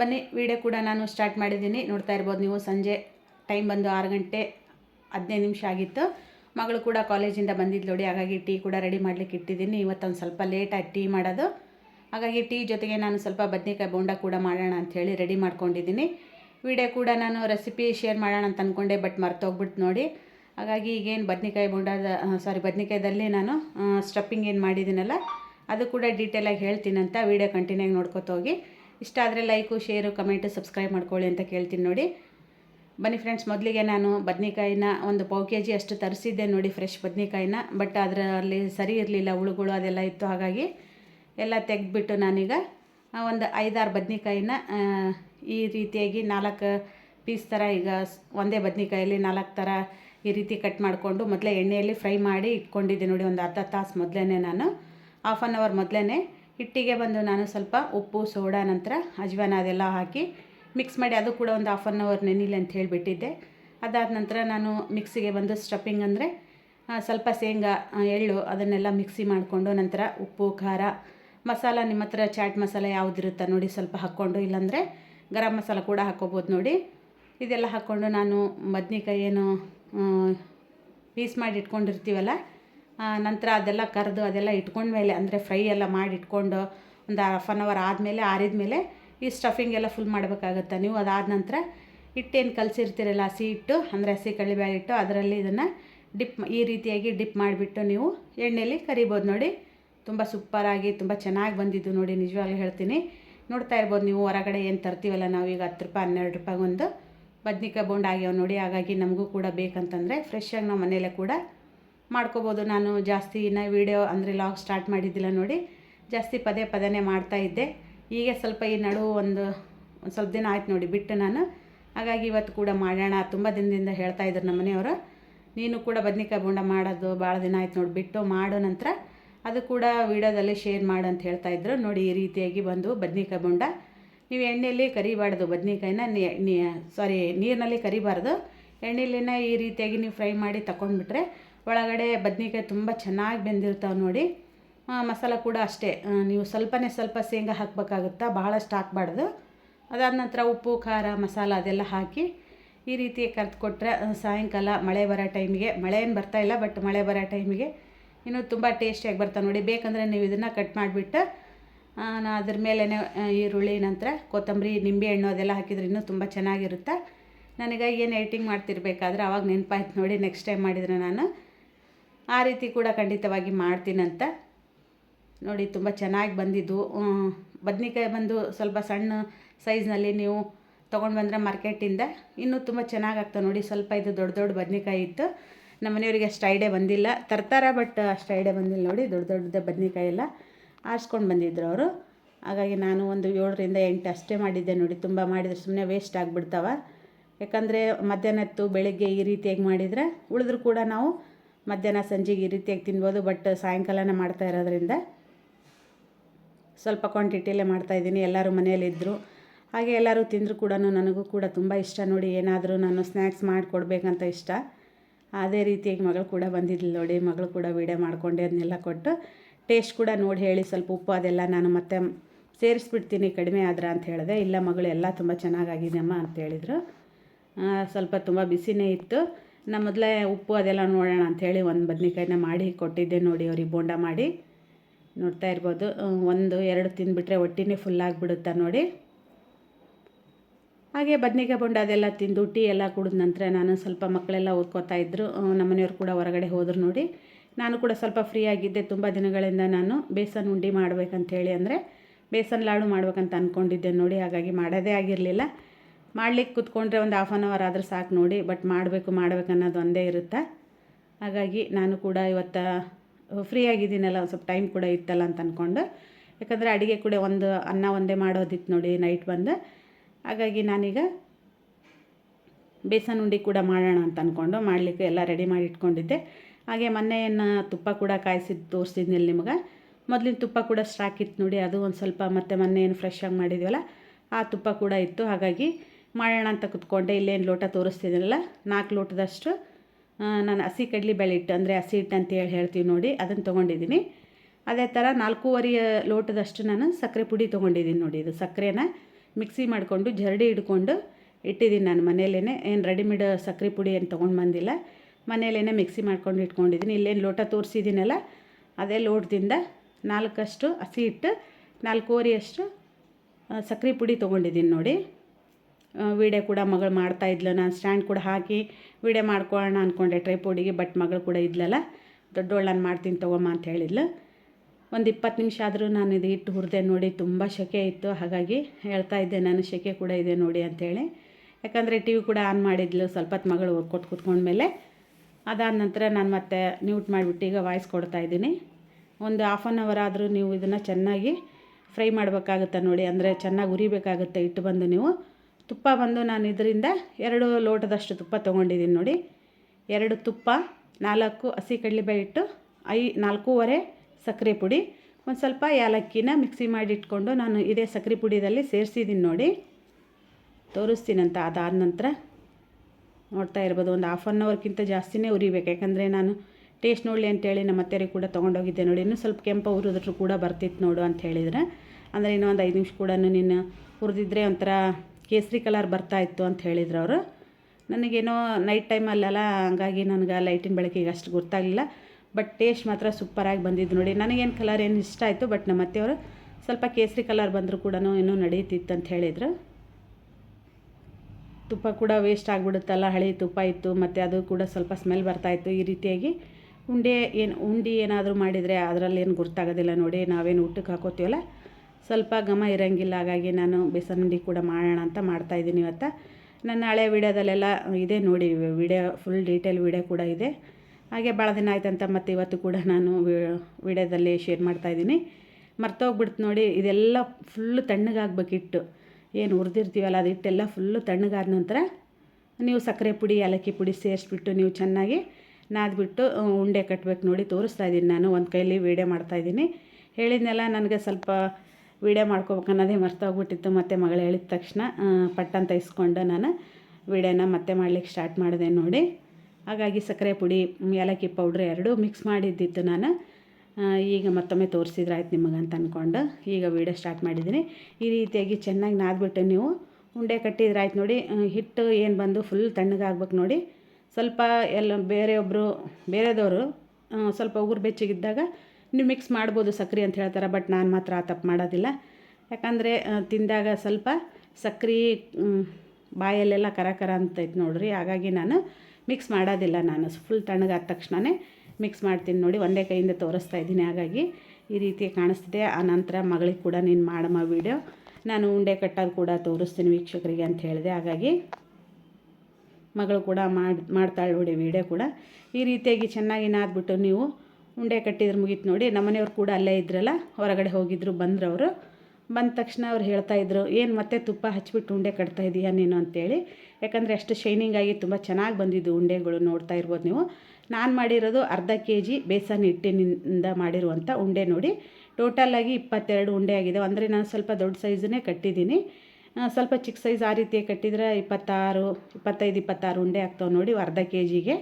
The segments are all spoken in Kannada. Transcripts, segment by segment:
ಬನ್ನಿ ವಿಡಿಯೋ ಕೂಡ ನಾನು ಸ್ಟಾರ್ಟ್ ಮಾಡಿದ್ದೀನಿ. ನೋಡ್ತಾ ಇರ್ಬೋದು ನೀವು ಸಂಜೆ ಟೈಮ್ ಬಂದು ಆರು ಗಂಟೆ ಹದಿನೈದು ನಿಮಿಷ ಆಗಿತ್ತು. ಮಗಳು ಕೂಡ ಕಾಲೇಜಿಂದ ಬಂದಿದ್ದು ನೋಡಿ, ಹಾಗಾಗಿ ಟೀ ಕೂಡ ರೆಡಿ ಮಾಡಲಿಕ್ಕೆ ಇಟ್ಟಿದ್ದೀನಿ. ಇವತ್ತೊಂದು ಸ್ವಲ್ಪ ಲೇಟಾಗಿ ಟೀ ಮಾಡೋದು. ಹಾಗಾಗಿ ಟೀ ಜೊತೆಗೆ ನಾನು ಸ್ವಲ್ಪ ಬದನೇಕಾಯಿ ಬೋಂಡ ಕೂಡ ಮಾಡೋಣ ಅಂಥೇಳಿ ರೆಡಿ ಮಾಡ್ಕೊಂಡಿದ್ದೀನಿ. ವಿಡಿಯೋ ಕೂಡ ನಾನು ರೆಸಿಪಿ ಶೇರ್ ಮಾಡೋಣ ಅಂತ ಅಂದ್ಕೊಂಡೆ ಬಟ್ ಮರ್ತೋಗ್ಬಿಟ್ಟು ನೋಡಿ. ಹಾಗಾಗಿ ಈಗೇನು ಬದನೇಕಾಯಿ ಬೋಂಡದ ಸಾರಿ ಬದನೇಕಾಯಿದಲ್ಲಿ ನಾನು ಸ್ಟಫಿಂಗ್ ಏನು ಮಾಡಿದ್ದೀನಲ್ಲ, ಅದು ಕೂಡ ಡೀಟೇಲಾಗಿ ಹೇಳ್ತೀನಂತ ವಿಡಿಯೋ ಕಂಟಿನ್ಯೂ ಆಗಿ ನೋಡ್ಕೊತ ಹೋಗಿ. ಇಷ್ಟ ಆದರೆ ಲೈಕು ಶೇರು ಕಮೆಂಟು ಸಬ್ಸ್ಕ್ರೈಬ್ ಮಾಡ್ಕೊಳ್ಳಿ ಅಂತ ಕೇಳ್ತೀನಿ ನೋಡಿ. ಬನ್ನಿ ಫ್ರೆಂಡ್ಸ್ ಮೊದಲಿಗೆ ನಾನು ಬದ್ನೆಕಾಯಿನ ಒಂದು ಪಾವು ಕೆ ಜಿ ಅಷ್ಟು ತರಿಸಿದ್ದೆ ನೋಡಿ ಫ್ರೆಶ್ ಬದ್ನೆಕಾಯಿನ. ಬಟ್ ಅದರಲ್ಲಿ ಸರಿ ಇರಲಿಲ್ಲ, ಹುಳುಗಳು ಅದೆಲ್ಲ ಇತ್ತು. ಹಾಗಾಗಿ ಎಲ್ಲ ತೆಗೆದ್ಬಿಟ್ಟು ನಾನೀಗ ಒಂದು ಐದಾರು ಬದ್ನೆಕಾಯಿನ ಈ ರೀತಿಯಾಗಿ ನಾಲ್ಕು ಪೀಸ್ ಥರ ಈಗ ಒಂದೇ ಬದ್ನೆಕಾಯಲ್ಲಿ ನಾಲ್ಕು ಥರ ಈ ರೀತಿ ಕಟ್ ಮಾಡಿಕೊಂಡು ಮೊದಲೇ ಎಣ್ಣೆಯಲ್ಲಿ ಫ್ರೈ ಮಾಡಿ ಇಟ್ಕೊಂಡಿದ್ದೆ ನೋಡಿ ಒಂದು ಅರ್ಧ ತಾಸು ಮೊದಲೇ ನಾನು. ಹಾಫ್ ಆನ್ ಅವರ್ ಮೊದಲೇ ಹಿಟ್ಟಿಗೆ ಬಂದು ನಾನು ಸ್ವಲ್ಪ ಉಪ್ಪು, ಸೋಡಾ, ನಂತರ ಅಜ್ವಾನ ಅದೆಲ್ಲ ಹಾಕಿ ಮಿಕ್ಸ್ ಮಾಡಿ ಅದು ಕೂಡ ಒಂದು ಹಾಫ್ ಆನ್ ಅವರ್ ನೆನಿಲಿ ಅಂತ ಹೇಳಿಬಿಟ್ಟಿದ್ದೆ. ಅದಾದ ನಂತರ ನಾನು ಮಿಕ್ಸಿಗೆ ಬಂದು ಸ್ಟಫಿಂಗ್ ಅಂದರೆ ಸ್ವಲ್ಪ ಶೇಂಗಾ ಎಳ್ಳು ಅದನ್ನೆಲ್ಲ ಮಿಕ್ಸಿ ಮಾಡಿಕೊಂಡು ನಂತರ ಉಪ್ಪು, ಖಾರ, ಮಸಾಲ ನಿಮ್ಮ ಹತ್ರ ಚಾಟ್ ಮಸಾಲ ಯಾವುದಿರುತ್ತೆ ನೋಡಿ ಸ್ವಲ್ಪ ಹಾಕ್ಕೊಂಡು, ಇಲ್ಲಾಂದರೆ ಗರಂ ಮಸಾಲ ಕೂಡ ಹಾಕ್ಕೋಬೋದು ನೋಡಿ. ಇದೆಲ್ಲ ಹಾಕ್ಕೊಂಡು ನಾನು ಬದ್ನೆಕಾಯಿ ಏನು ಪೀಸ್ ಮಾಡಿ ಇಟ್ಕೊಂಡಿರ್ತೀವಲ್ಲ ನಂತರ ಅದೆಲ್ಲ ಕರೆದು ಅದೆಲ್ಲ ಇಟ್ಕೊಂಡ್ಮೇಲೆ ಅಂದರೆ ಫ್ರೈ ಎಲ್ಲ ಮಾಡಿ ಇಟ್ಕೊಂಡು ಒಂದು ಹಾಫ್ ಆನ್ ಅವರ್ ಆದಮೇಲೆ ಆರಿದ ಮೇಲೆ ಈ ಸ್ಟಫಿಂಗ್ ಎಲ್ಲ ಫುಲ್ ಮಾಡಬೇಕಾಗುತ್ತೆ. ನೀವು ಅದಾದ ನಂತರ ಹಿಟ್ಟೇನು ಕಲಸಿರ್ತೀರಲ್ಲ, ಹಸಿ ಹಿಟ್ಟು, ಅಂದರೆ ಹಸಿ ಕಳಿಬ್ಯಾಳಿ ಹಿಟ್ಟು, ಅದರಲ್ಲಿ ಇದನ್ನು ಡಿಪ್ ಈ ರೀತಿಯಾಗಿ ಡಿಪ್ ಮಾಡಿಬಿಟ್ಟು ನೀವು ಎಣ್ಣೆಯಲ್ಲಿ ಕರಿಬೋದು ನೋಡಿ. ತುಂಬ ಸೂಪರಾಗಿ ತುಂಬ ಚೆನ್ನಾಗಿ ಬಂದಿದ್ದು ನೋಡಿ, ನಿಜವಾಗ್ಲೂ ಹೇಳ್ತೀನಿ. ನೋಡ್ತಾ ಇರ್ಬೋದು ನೀವು ಹೊರಗಡೆ ಏನು ತರ್ತೀವಲ್ಲ ನಾವು ಈಗ ಹತ್ತು ರೂಪಾಯಿ, ಹನ್ನೆರಡು ರೂಪಾಯಿಗೊಂದು ಬದ್ನಿಕಾಯಿ ಬೋಂಡ್ ಆಗ್ಯಾವ ನೋಡಿ, ಹಾಗಾಗಿ ನಮಗೂ ಕೂಡ ಬೇಕಂತಂದರೆ ಫ್ರೆಶ್ಶಾಗಿ ನಾವು ಮನೆಯಲ್ಲೇ ಕೂಡ ಮಾಡ್ಕೋಬೋದು. ನಾನು ಜಾಸ್ತಿ ಇನ್ನು ವೀಡಿಯೋ ಅಂದರೆ ಲಾಗ್ ಸ್ಟಾರ್ಟ್ ಮಾಡಿದ್ದಿಲ್ಲ ನೋಡಿ. ಜಾಸ್ತಿ ಪದೇ ಪದೇ ಮಾಡ್ತಾ ಇದ್ದೆ. ಈಗ ಸ್ವಲ್ಪ ಈ ನಡುವು ಒಂದು ಒಂದು ಸ್ವಲ್ಪ ದಿನ ಆಯ್ತು ನೋಡಿ ಬಿಟ್ಟು ನಾನು. ಹಾಗಾಗಿ ಇವತ್ತು ಕೂಡ ಮಾಡೋಣ ತುಂಬ ದಿನದಿಂದ ಹೇಳ್ತಾ ಇದ್ರು ನಮ್ಮ ಮನೆಯವರು. ನೀನು ಕೂಡ ಬದ್ನಿಕಾಯಿ ಬೋಂಡ ಮಾಡೋದು ಭಾಳ ದಿನ ಆಯ್ತು ನೋಡಿ ಬಿಟ್ಟು ಮಾಡೋ ನಂತರ. ಅದು ಕೂಡ ವೀಡಿಯೋದಲ್ಲಿ ಶೇರ್ ಮಾಡು ಅಂತ ಹೇಳ್ತಾ ಇದ್ರು. ನೋಡಿ ಈ ರೀತಿಯಾಗಿ ಬಂದು ಬದ್ನಿಕಾಯಿ ಬೋಂಡ. ನೀವು ಎಣ್ಣೆಯಲ್ಲಿ ಕರಿಬಾರ್ದು ಬದ್ನಿಕಾಯಿನ. ಸಾರಿ ನೀರಿನಲ್ಲಿ ಕರಿಬಾರ್ದು. ಎಣ್ಣೆಲಿನ ಈ ರೀತಿಯಾಗಿ ನೀವು ಫ್ರೈ ಮಾಡಿ ತಗೊಂಡ್ಬಿಟ್ರೆ ಒಳಗಡೆ ಬದ್ನಿಕಾಯಿ ತುಂಬ ಚೆನ್ನಾಗಿ ಬೆಂದಿರ್ತಾವೆ ನೋಡಿ. ಮಸಾಲ ಕೂಡ ಅಷ್ಟೇ. ನೀವು ಸ್ವಲ್ಪನೇ ಸ್ವಲ್ಪ ಶೇಂಗಾ ಹಾಕಬೇಕಾಗುತ್ತಾ ಭಾಳಷ್ಟು ಹಾಕಬಾರ್ದು. ಅದಾದ ನಂತರ ಉಪ್ಪು, ಖಾರ, ಮಸಾಲ ಅದೆಲ್ಲ ಹಾಕಿ ಈ ರೀತಿ ಕರೆದು ಕೊಟ್ಟರೆ ಸಾಯಂಕಾಲ ಮಳೆ ಬರೋ ಟೈಮಿಗೆ, ಮಳೆ ಏನು ಬರ್ತಾ ಇಲ್ಲ, ಬಟ್ ಮಳೆ ಬರೋ ಟೈಮಿಗೆ ಇನ್ನೂ ತುಂಬ ಟೇಸ್ಟಿಯಾಗಿ ಬರ್ತಾವೆ ನೋಡಿ. ಬೇಕಂದರೆ ನೀವು ಇದನ್ನು ಕಟ್ ಮಾಡಿಬಿಟ್ಟು ಅದ್ರ ಮೇಲೇ ಈರುಳ್ಳಿ, ನಂತರ ಕೊತ್ತಂಬರಿ ನಿಂಬೆಹಣ್ಣು ಅದೆಲ್ಲ ಹಾಕಿದ್ರೆ ಇನ್ನೂ ತುಂಬ ಚೆನ್ನಾಗಿರುತ್ತೆ. ನನಗೆ ಏನು ಎಡಿಟಿಂಗ್ ಮಾಡ್ತಿರ್ಬೇಕಾದ್ರೆ ಆವಾಗ ನೆನಪಾಯ್ತು ನೋಡಿ ನೆಕ್ಸ್ಟ್ ಟೈಮ್ ಮಾಡಿದರೆ ನಾನು. ಆ ರೀತಿ ಕೂಡ ಖಂಡಿತವಾಗಿ ಮಾಡ್ತೀನಂತ ನೋಡಿ, ತುಂಬ ಚೆನ್ನಾಗಿ ಬಂದಿದ್ದು. ಬದ್ನಿಕಾಯಿ ಬಂದು ಸ್ವಲ್ಪ ಸಣ್ಣ ಸೈಜ್ನಲ್ಲಿ ನೀವು ತೊಗೊಂಡು ಬಂದರೆ ಮಾರ್ಕೆಟಿಂದ ಇನ್ನೂ ತುಂಬ ಚೆನ್ನಾಗಿ ಆಗ್ತವೆ ನೋಡಿ. ಸ್ವಲ್ಪ ಇದು ದೊಡ್ಡ ದೊಡ್ಡ ಬದ್ನಿಕಾಯಿ ಇತ್ತು. ನಮ್ಮ ಮನೆಯವರಿಗೆ ಅಷ್ಟು ಐಡಿಯಾ ಬಂದಿಲ್ಲ. ತರ್ತಾರೆ ಬಟ್ ಅಷ್ಟು ಐಡಿಯಾ ಬಂದಿಲ್ಲ ನೋಡಿ. ದೊಡ್ಡ ದೊಡ್ಡದ ಬದನೆಕಾಯಿ ಎಲ್ಲ ಆರಿಸ್ಕೊಂಡು ಬಂದಿದ್ರು ಅವರು. ಹಾಗಾಗಿ ನಾನು ಒಂದು ಏಳರಿಂದ ಎಂಟು ಅಷ್ಟೇ ಮಾಡಿದ್ದೆ ನೋಡಿ. ತುಂಬ ಮಾಡಿದರೆ ಸುಮ್ಮನೆ ವೇಸ್ಟ್ ಆಗಿಬಿಡ್ತಾವ. ಯಾಕಂದರೆ ಮಧ್ಯಾಹ್ನ ಹೊತ್ತು ಬೆಳಗ್ಗೆ ಈ ರೀತಿಯಾಗಿ ಮಾಡಿದರೆ ಉಳಿದ್ರು ಕೂಡ ನಾವು ಮಧ್ಯಾಹ್ನ, ಸಂಜೆಗೆ ಈ ರೀತಿಯಾಗಿ ತಿನ್ಬೋದು ಬಟ್ ಸಾಯಂಕಾಲನೇ ಮಾಡ್ತಾ ಇರೋದ್ರಿಂದ ಸ್ವಲ್ಪ ಕ್ವಾಂಟಿಟಿಯಲ್ಲೇ ಮಾಡ್ತಾಯಿದ್ದೀನಿ ಎಲ್ಲರೂ ಮನೆಯಲ್ಲಿದ್ದರು ಹಾಗೆ ಎಲ್ಲರೂ ತಿಂದರೂ ಕೂಡ ನನಗೂ ಕೂಡ ತುಂಬ ಇಷ್ಟ. ನೋಡಿ, ಏನಾದರೂ ನಾನು ಸ್ನ್ಯಾಕ್ಸ್ ಮಾಡಿಕೊಡ್ಬೇಕಂತ ಇಷ್ಟ. ಅದೇ ರೀತಿಯಾಗಿ ಮಗಳು ಕೂಡ ಬಂದಿದ್ಲು ನೋಡಿ. ಮಗಳು ಕೂಡ ವೀಡಿಯೋ ಮಾಡಿಕೊಂಡೆ, ಅದನ್ನೆಲ್ಲ ಕೊಟ್ಟು ಟೇಸ್ಟ್ ಕೂಡ ನೋಡಿ ಹೇಳಿ, ಸ್ವಲ್ಪ ಉಪ್ಪು ಅದೆಲ್ಲ ನಾನು ಮತ್ತೆ ಸೇರಿಸ್ಬಿಡ್ತೀನಿ, ಕಡಿಮೆ ಆದ್ರೆ ಅಂತ ಹೇಳಿದೆ. ಇಲ್ಲ ಮಗಳು, ಎಲ್ಲ ತುಂಬ ಚೆನ್ನಾಗಾಗಿದೆಯಮ್ಮ ಅಂತ ಹೇಳಿದರು. ಸ್ವಲ್ಪ ತುಂಬ ಬಿಸಿನೇ ಇತ್ತು. ನಾನು ಮೊದಲೇ ಉಪ್ಪು ಅದೆಲ್ಲ ನೋಡೋಣ ಅಂಥೇಳಿ ಒಂದು ಬದನೇಕಾಯಿನ ಮಾಡಿ ಕೊಟ್ಟಿದ್ದೆ ನೋಡಿ ಅವ್ರಿಗೆ ಬೋಂಡ ಮಾಡಿ. ನೋಡ್ತಾ ಇರ್ಬೋದು ಒಂದು, ಎರಡು ತಿಂದುಬಿಟ್ರೆ ಹೊಟ್ಟಿನೇ ಫುಲ್ ಆಗಿಬಿಡುತ್ತಾ ನೋಡಿ. ಹಾಗೆ ಬದ್ನಿಕಾಯಿ ಬೋಂಡ ಅದೆಲ್ಲ ತಿಂದು ಟೀ ಎಲ್ಲ ಕುಡಿದ ನಂತರ ನಾನು ಸ್ವಲ್ಪ ಮಕ್ಕಳೆಲ್ಲ ಓದ್ಕೋತಾ ಇದ್ದರು ನಮ್ಮ ನಮ್ಮನೆಯವ್ರು ಕೂಡ ಹೊರಗಡೆ ಹೋದರು ನೋಡಿ. ನಾನು ಕೂಡ ಸ್ವಲ್ಪ ಫ್ರೀ ಆಗಿದ್ದೆ, ತುಂಬ ದಿನಗಳಿಂದ ನಾನು ಬೇಸನ್ ಉಂಡೆ ಮಾಡ್ಬೇಕಂತೇಳಿ ಅಂದರೆ ಬೇಸನ್ ಲಾಡು ಮಾಡ್ಬೇಕಂತ ಅಂದ್ಕೊಂಡಿದ್ದೆ ನೋಡಿ, ಹಾಗಾಗಿ ಮಾಡೋದೇ ಆಗಿರಲಿಲ್ಲ. ಮಾಡ್ಲಿಕ್ಕೆ ಕೂತ್ಕೊಂಡ್ರೆ ಒಂದು ಹಾಫ್ ಆನ್ ಅವರ್ ಆದ್ರೆ ಸಾಕು ನೋಡಿ ಬಟ್ ಮಾಡಬೇಕು ಮಾಡಬೇಕು ಅನ್ನೋದು ಒಂದೇ ಇರುತ್ತೆ. ಹಾಗಾಗಿ ನಾನು ಕೂಡ ಇವತ್ತು ಫ್ರೀ ಆಗಿದ್ದೀನಲ್ಲ, ಒಂದು ಸ್ವಲ್ಪ ಟೈಮ್ ಕೂಡ ಇತ್ತಲ್ಲ ಅಂತ ಅಂದ್ಕೊಂಡು ಯಾಕಂದರೆ ಅಡುಗೆ ಕೂಡ ಒಂದು ಅನ್ನ ಒಂದೇ ಮಾಡೋದಿತ್ತು ನೋಡಿ ನೈಟ್ ಬಂದು. ಹಾಗಾಗಿ ನಾನೀಗ ಬೇಸನ್ ಉಂಡೆ ಕೂಡ ಮಾಡೋಣ ಅಂತ ಅಂದ್ಕೊಂಡು ಮಾಡಲಿಕ್ಕೆ ಎಲ್ಲ ರೆಡಿ ಮಾಡಿ ಇಟ್ಕೊಂಡಿದ್ದೆ. ಹಾಗೆ ಮೊನ್ನೆಯನ್ನು ತುಪ್ಪ ಕೂಡ ಕಾಯಿಸಿದ್ದು ತೋರಿಸಿದ್ನಲ್ಲಿ ನಿಮಗೆ. ಮೊದಲಿನ ತುಪ್ಪ ಕೂಡ ಸ್ಟಾಕ್ ಇತ್ತು ನೋಡಿ, ಅದು ಒಂದು ಸ್ವಲ್ಪ ಮತ್ತೆ ಮೊನ್ನೆ ಏನು ಫ್ರೆಶ್ ಆಗಿ ಮಾಡಿದ್ವಲ್ಲ, ಆ ತುಪ್ಪ ಕೂಡ ಇತ್ತು. ಹಾಗಾಗಿ ಮಾಡೋಣ ಅಂತ ಕುತ್ಕೊಂಡೆ, ಇಲ್ಲೇನು ಲೋಟ ತೋರಿಸ್ತಿದ್ದೀನಲ್ಲ ನಾಲ್ಕು ಲೋಟದಷ್ಟು ನಾನು ಹಸಿ ಕಡ್ಲಿ ಬೆಳೆ ಹಿಟ್ಟು, ಅಂದರೆ ಹಸಿ ಹಿಟ್ಟು ಅಂತ ಹೇಳಿ ಹೇಳ್ತೀವಿ ನೋಡಿ, ಅದನ್ನು ತೊಗೊಂಡಿದ್ದೀನಿ. ಅದೇ ಥರ ನಾಲ್ಕೂವರೆ ಲೋಟದಷ್ಟು ನಾನು ಸಕ್ಕರೆ ಪುಡಿ ತೊಗೊಂಡಿದ್ದೀನಿ ನೋಡಿ, ಇದು ಸಕ್ಕರೆನ ಮಿಕ್ಸಿ ಮಾಡಿಕೊಂಡು ಜರಡಿ ಹಿಡ್ಕೊಂಡು ಇಟ್ಟಿದ್ದೀನಿ ನಾನು ಮನೆಯಲ್ಲೇ ಏನು ರೆಡಿಮೇಡ್ ಸಕ್ಕರೆ ಪುಡಿ ಏನು ತೊಗೊಂಡು ಬಂದಿಲ್ಲ. ಮನೆಯಲ್ಲೇ ಮಿಕ್ಸಿ ಮಾಡ್ಕೊಂಡು ಇಟ್ಕೊಂಡಿದ್ದೀನಿ. ಇಲ್ಲೇನು ಲೋಟ ತೋರಿಸಿದ್ದೀನಲ್ಲ, ಅದೇ ಲೋಟದಿಂದ ನಾಲ್ಕಷ್ಟು ಹಸಿ ಹಿಟ್ಟು, ನಾಲ್ಕೂವರೆಯಷ್ಟು ಸಕ್ಕರೆ ಪುಡಿ ತೊಗೊಂಡಿದ್ದೀನಿ ನೋಡಿ. ವೀಡಿಯೋ ಕೂಡ ಮಗಳು ಮಾಡ್ತಾ ಇದ್ಲು. ನಾನು ಸ್ಟ್ಯಾಂಡ್ ಕೂಡ ಹಾಕಿ ವೀಡಿಯೋ ಮಾಡ್ಕೊಳ್ಳೋಣ ಅಂದ್ಕೊಂಡೆ ಟ್ರೈಪೋಡಿಗೆ ಬಟ್ ಮಗಳು ಕೂಡ ಇದ್ಲಲ್ಲ. ದೊಡ್ಡವಳು ನಾನು ಮಾಡ್ತೀನಿ ತೊಗೊಮ್ಮ ಅಂತ ಹೇಳಿದ್ಲು. ಒಂದು ಇಪ್ಪತ್ತು ನಿಮಿಷ ಆದರೂ ನಾನು ಇದು ಹಿಟ್ಟು ಹುರಿದೆ ನೋಡಿ ತುಂಬ ಸೆಕೆ ಇತ್ತು. ಹಾಗಾಗಿ ಹೇಳ್ತಾ ಇದ್ದೆ, ನಾನು ಸೆಕೆ ಕೂಡ ಇದೆ ನೋಡಿ ಅಂಥೇಳಿ ಯಾಕಂದರೆ ಟಿ ವಿ ಕೂಡ ಆನ್ ಮಾಡಿದ್ಲು ಸ್ವಲ್ಪ ಹೊತ್ತು ಮಗಳು ಕೊಟ್ಟು ಕೂತ್ಕೊಂಡ್ಮೇಲೆ ಅದಾದ ನಂತರ ನಾನು ಮತ್ತೆ ಮ್ಯೂಟ್ ಮಾಡಿಬಿಟ್ಟು ಈಗ ವಾಯ್ಸ್ ಕೊಡ್ತಾ ಇದ್ದೀನಿ. ಒಂದು ಹಾಫ್ ಆನ್ ಅವರ್ ಆದರೂ ನೀವು ಇದನ್ನು ಚೆನ್ನಾಗಿ ಫ್ರೈ ಮಾಡಬೇಕಾಗುತ್ತೆ ನೋಡಿ. ಅಂದರೆ ಚೆನ್ನಾಗಿ ಉರಿಬೇಕಾಗುತ್ತೆ ಇಟ್ಟು ಬಂದು ನೀವು. ತುಪ್ಪ ಬಂದು ನಾನು ಇದರಿಂದ ಎರಡು ಲೋಟದಷ್ಟು ತುಪ್ಪ ತೊಗೊಂಡಿದ್ದೀನಿ ನೋಡಿ. ಎರಡು ತುಪ್ಪ, ನಾಲ್ಕು ಹಸಿ ಕಡಲೆಬೇಳೆ ಹಿಟ್ಟು, ಐ, ನಾಲ್ಕೂವರೆ ಸಕ್ಕರೆ ಪುಡಿ, ಒಂದು ಸ್ವಲ್ಪ ಏಲಕ್ಕಿನ ಮಿಕ್ಸಿ ಮಾಡಿ ಇಟ್ಕೊಂಡು ನಾನು ಇದೇ ಸಕ್ಕರೆ ಪುಡಿದಲ್ಲಿ ಸೇರಿಸಿದ್ದೀನಿ ನೋಡಿ. ತೋರಿಸ್ತೀನಂತ ಅದಾದ ನಂತರ ನೋಡ್ತಾ ಇರ್ಬೋದು, ಒಂದು ಹಾಫ್ ಆನ್ ಅವರ್ಗಿಂತ ಜಾಸ್ತಿನೇ ಉರಿಬೇಕು. ಯಾಕಂದರೆ ನಾನು ಟೇಸ್ಟ್ ನೋಡಲಿ ಅಂತೇಳಿ ನಮ್ಮ ಅತ್ತೆಯರಿಗೆ ಕೂಡ ತೊಗೊಂಡೋಗಿದ್ದೆ ನೋಡಿ. ಇನ್ನೂ ಸ್ವಲ್ಪ ಕೆಂಪು ಉರಿದ್ರು ಕೂಡ ಬರ್ತಿತ್ತು ನೋಡು ಅಂತ ಹೇಳಿದ್ರೆ. ಅಂದರೆ ಇನ್ನೂ ಒಂದು ಐದು ನಿಮಿಷ ಕೂಡ ನೀನು ಹುರಿದಿದ್ರೆ ಒಂಥರ ಕೇಸರಿ ಕಲರ್ ಬರ್ತಾಯಿತ್ತು ಅಂತ ಹೇಳಿದ್ರು ಅವರು. ನನಗೇನೋ ನೈಟ್ ಟೈಮಲ್ಲೆಲ್ಲ ಹಂಗಾಗಿ ನನಗೆ ಲೈಟಿನ ಬೆಳಕಿಗೆ ಅಷ್ಟು ಗೊತ್ತಾಗಲಿಲ್ಲ. ಬಟ್ ಟೇಸ್ಟ್ ಮಾತ್ರ ಸೂಪರಾಗಿ ಬಂದಿದ್ದು ನೋಡಿ. ನನಗೇನು ಕಲರ್ ಏನು ಇಷ್ಟ ಆಯಿತು ಬಟ್ ನಮ್ಮ ಅತ್ತೆಯವರು ಸ್ವಲ್ಪ ಕೇಸರಿ ಕಲರ್ ಬಂದರೂ ಕೂಡ ಏನೋ ನಡೀತಿತ್ತು ಅಂತ ಹೇಳಿದರು. ತುಪ್ಪ ಕೂಡ ವೇಸ್ಟ್ ಆಗಿಬಿಡುತ್ತಲ್ಲ, ಹಳೆ ತುಪ್ಪ ಇತ್ತು, ಮತ್ತು ಅದು ಕೂಡ ಸ್ವಲ್ಪ ಸ್ಮೆಲ್ ಬರ್ತಾಯಿತ್ತು ಈ ರೀತಿಯಾಗಿ. ಉಂಡೆ ಏನು, ಉಂಡೆ ಏನಾದರೂ ಮಾಡಿದರೆ ಅದರಲ್ಲಿ ಏನು ಗೊತ್ತಾಗೋದಿಲ್ಲ ನೋಡಿ. ನಾವೇನು ಊಟಕ್ಕೆ ಹಾಕೋತೀವಲ್ಲ ಸ್ವಲ್ಪ ಘಮ ಇರೋಂಗಿಲ್ಲ, ಹಾಗಾಗಿ ನಾನು ಬೇಸನ್ ಕೂಡ ಮಾಡೋಣ ಅಂತ ಮಾಡ್ತಾಯಿದ್ದೀನಿ ಇವತ್ತು. ನನ್ನ ಹಳೆ ವೀಡಿಯೋದಲ್ಲೆಲ್ಲ ಇದೆ ನೋಡಿ, ವಿಡಿಯೋ ಫುಲ್ ಡೀಟೇಲ್ ವಿಡಿಯೋ ಕೂಡ ಇದೆ. ಹಾಗೆ ಭಾಳ ದಿನ ಆಯ್ತಂತ ಮತ್ತು ಇವತ್ತು ಕೂಡ ನಾನು ವಿಡಿಯೋದಲ್ಲಿ ಶೇರ್ ಮಾಡ್ತಾಯಿದ್ದೀನಿ ಮರ್ತೋಗ್ಬಿಡ್ತು ನೋಡಿ, ಇದೆಲ್ಲ ಫುಲ್ಲು ತಣ್ಣಗಾಗ್ಬೇಕಿಟ್ಟು. ಏನು ಹುರಿದಿರ್ತೀವಲ್ಲ, ಅದು ಹಿಟ್ಟೆಲ್ಲ ಫುಲ್ಲು ತಣ್ಣಗಾದ ನಂತರ ನೀವು ಸಕ್ಕರೆ ಪುಡಿ, ಏಲಕ್ಕಿ ಪುಡಿ ಸೇರಿಸ್ಬಿಟ್ಟು ನೀವು ಚೆನ್ನಾಗಿ ನಾದ್ಬಿಟ್ಟು ಉಂಡೆ ಕಟ್ಟಬೇಕು ನೋಡಿ ತೋರಿಸ್ತಾ ಇದ್ದೀನಿ ನಾನು. ಒಂದು ಕೈಲಿ ವೀಡಿಯೋ ಮಾಡ್ತಾಯಿದ್ದೀನಿ ಹೇಳಿದ್ನೆಲ್ಲ ನನಗೆ ಸ್ವಲ್ಪ ವೀಡಿಯೋ ಮಾಡ್ಕೋಬೇಕು ಅನ್ನೋದೇ ಮರ್ತೋಗ್ಬಿಟ್ಟಿತ್ತು ಮತ್ತು ಮಗಳು ಹೇಳಿದ ತಕ್ಷಣ ಪಟ್ಟಂತ ಇಸ್ಕೊಂಡು ನಾನು ವೀಡಿಯೋನ ಮತ್ತೆ ಮಾಡ್ಲಿಕ್ಕೆ ಸ್ಟಾರ್ಟ್ ಮಾಡಿದೆ ನೋಡಿ. ಹಾಗಾಗಿ ಸಕ್ಕರೆ ಪುಡಿ, ಏಲಕ್ಕಿ ಪೌಡ್ರ್ ಎರಡು ಮಿಕ್ಸ್ ಮಾಡಿದ್ದಿತ್ತು ನಾನು. ಈಗ ಮತ್ತೊಮ್ಮೆ ತೋರಿಸಿದ್ರೆ ಆಯ್ತು ನಿಮಗೆ ಅಂತ ಅಂದ್ಕೊಂಡು ಈಗ ವೀಡಿಯೋ ಸ್ಟಾರ್ಟ್ ಮಾಡಿದ್ದೀನಿ. ಈ ರೀತಿಯಾಗಿ ಚೆನ್ನಾಗಿ ನಾದ್ಬಿಟ್ಟು ನೀವು ಉಂಡೆ ಕಟ್ಟಿದ್ರೆ ಆಯ್ತು ನೋಡಿ ಹಿಟ್ಟು ಏನು ಬಂದು ಫುಲ್ ತಣ್ಣಗಾಗ್ಬೇಕು ನೋಡಿ. ಸ್ವಲ್ಪ ಎಲ್ಲ ಬೇರೆಯೊಬ್ಬರು ಬೇರೆದವರು ಸ್ವಲ್ಪ ಉಗುರು ಬೆಚ್ಚಗಿದ್ದಾಗ ನೀವು ಮಿಕ್ಸ್ ಮಾಡ್ಬೋದು ಸಕ್ಕರೆ ಅಂತ ಹೇಳ್ತಾರೆ, ಬಟ್ ನಾನು ಮಾತ್ರ ಆ ತಪ್ಪು ಮಾಡೋದಿಲ್ಲ. ಯಾಕಂದರೆ ತಿಂದಾಗ ಸ್ವಲ್ಪ ಸಕ್ಕರೆ ಬಾಯಲ್ಲೆಲ್ಲ ಕರ ಕರ ಅಂತೈತೆ ನೋಡ್ರಿ. ಹಾಗಾಗಿ ನಾನು ಮಿಕ್ಸ್ ಮಾಡೋದಿಲ್ಲ ನಾನು. ಫುಲ್ ತಣ್ಣಗಾದ ತಕ್ಷಣವೇ ಮಿಕ್ಸ್ ಮಾಡ್ತೀನಿ ನೋಡಿ, ಒಂದೇ ಕೈಯಿಂದ ತೋರಿಸ್ತಾ ಇದ್ದೀನಿ. ಹಾಗಾಗಿ ಈ ರೀತಿ ಕಾಣಿಸ್ತಿದೆ. ಆ ನಂತರ ಮಗಳಿಗೆ ಕೂಡ ನೀನು ಮಾಡಮ್ಮ ವೀಡಿಯೋ ನಾನು ಉಂಡೆ ಕಟ್ಟೋದು ಕೂಡ ತೋರಿಸ್ತೀನಿ ವೀಕ್ಷಕರಿಗೆ ಅಂತ ಹೇಳಿದೆ. ಹಾಗಾಗಿ ಮಗಳು ಕೂಡ ಮಾಡಿ, ಮಾಡ್ತಾಳೆ ನೋಡಿ ವೀಡಿಯೋ ಕೂಡ. ಈ ರೀತಿಯಾಗಿ ಚೆನ್ನಾಗಿ ನಾದ್ಬಿಟ್ಟು ನೀವು ಉಂಡೆ ಕಟ್ಟಿದ್ರೆ ಮುಗೀತು ನೋಡಿ. ನಮ್ಮನೆಯವ್ರು ಕೂಡ ಅಲ್ಲೇ ಇದ್ರಲ್ಲ, ಹೊರಗಡೆ ಹೋಗಿದ್ರು ಬಂದರು ಅವರು ಬಂದ ತಕ್ಷಣ ಅವ್ರು ಹೇಳ್ತಾಯಿದ್ರು ಏನು ಮತ್ತೆ ತುಪ್ಪ ಹಚ್ಬಿಟ್ಟು ಉಂಡೆ ಕಟ್ತಾ ಇದೀಯಾ ನೀನು? ಅಂತೇಳಿ. ಯಾಕಂದರೆ ಅಷ್ಟು ಶೈನಿಂಗ್ ಆಗಿ ತುಂಬ ಚೆನ್ನಾಗಿ ಬಂದಿದ್ದು ಉಂಡೆಗಳು ನೋಡ್ತಾ ಇರ್ಬೋದು ನೀವು. ನಾನು ಮಾಡಿರೋದು ಅರ್ಧ ಕೆ ಜಿ ಬೇಸನ್ ಹಿಟ್ಟಿನಿಂದ ಮಾಡಿರುವಂಥ ಉಂಡೆ ನೋಡಿ. ಟೋಟಲಾಗಿ ಇಪ್ಪತ್ತೆರಡು ಉಂಡೆ ಆಗಿದೆ. ಅಂದರೆ ನಾನು ಸ್ವಲ್ಪ ದೊಡ್ಡ ಸೈಜನ್ನೇ ಕಟ್ಟಿದ್ದೀನಿ. ಸ್ವಲ್ಪ ಚಿಕ್ಕ ಸೈಜ್ ಆ ರೀತಿ ಕಟ್ಟಿದರೆ ಇಪ್ಪತ್ತಾರು, ಇಪ್ಪತ್ತೈದು, ಇಪ್ಪತ್ತಾರು ಉಂಡೆ ಆಗ್ತಾವೆ ನೋಡಿ ಅರ್ಧ ಕೆ ಜಿಗೆ